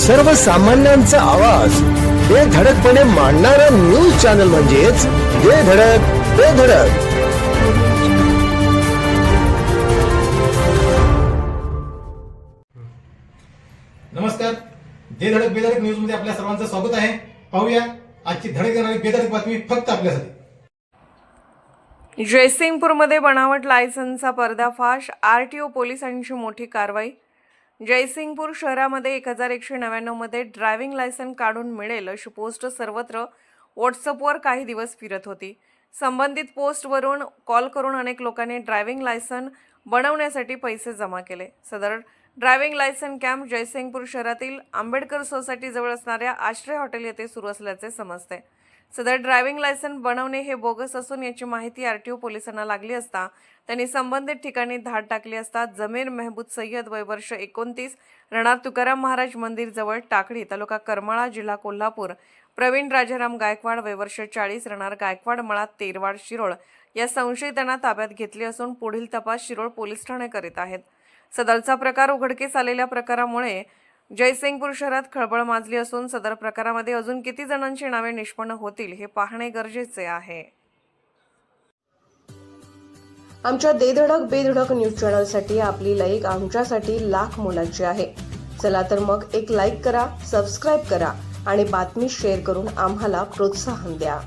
सर्वसामान्यांचा आवाज. बेधडकपणे मांडणारा न्यूज चॅनल म्हणजेच बेधडक बेधडक नमस्कार. जे धडक बेधडक न्यूजमध्ये आपल्या सर्वांचं स्वागत आहे. पाहूया आजची धडक देणारी बेधडक बातमी फक्त आपल्यासाठी. जयसिंगपूरमध्ये बनावट लायसन्सचा पर्दाफाश आर टी ओ पोलिसांची मोठी कारवाई जयसिंगपूर शहरामध्ये एक हजार एकशे नव्याण्णवमध्ये ड्रायव्हिंग लायसन काढून मिळेल अशी पोस्ट सर्वत्र व्हॉट्सअपवर काही दिवस फिरत होती. संबंधित पोस्टवरून कॉल करून अनेक लोकांनी ड्रायव्हिंग लायसन बनवण्यासाठी पैसे जमा केले. सदर ड्रायव्हिंग लायसन कॅम्प जयसिंगपूर शहरातील आंबेडकर सोसायटीजवळ असणाऱ्या आश्रय हॉटेल येथे सुरू असल्याचे समजते. सदर ड्रायव्हिंग लायसन बनवणे हे बोगस असून याची माहिती आरटीओ पोलिसांना लागली असता त्यांनी संबंधित ठिकाणी धाड टाकली असता जमीर मेहबूद सय्यद वय वर्ष एकोणतीस रणार तुकाराम महाराज मंदिर जवळ टाकळी तालुका करमाळा जिल्हा कोल्हापूर प्रवीण राजाराम गायकवाड वय वर्ष चाळीस रणार गायकवाड मळा तेरवाड शिरोळ या संशयितांना ताब्यात घेतले असून पुढील तपास शिरोळ पोलीस ठाणे करीत आहेत. सदरचा प्रकार उघडकीस आलेल्या प्रकारामुळे जयसिंगपूर शहरात खळबळ माजली असून सदर प्रकारामध्ये अजून किती जणांची नावे निष्पन्न होतील हे पाहणे गरजेचे आहे. आमच्या देधडक बेधडक न्यूज चॅनलसाठी आपली लाईक आमच्यासाठी लाख मोलाची आहे. चला तर मग एक लाईक करा सबस्क्राईब करा आणि बातमी शेअर करून आम्हाला प्रोत्साहन द्या.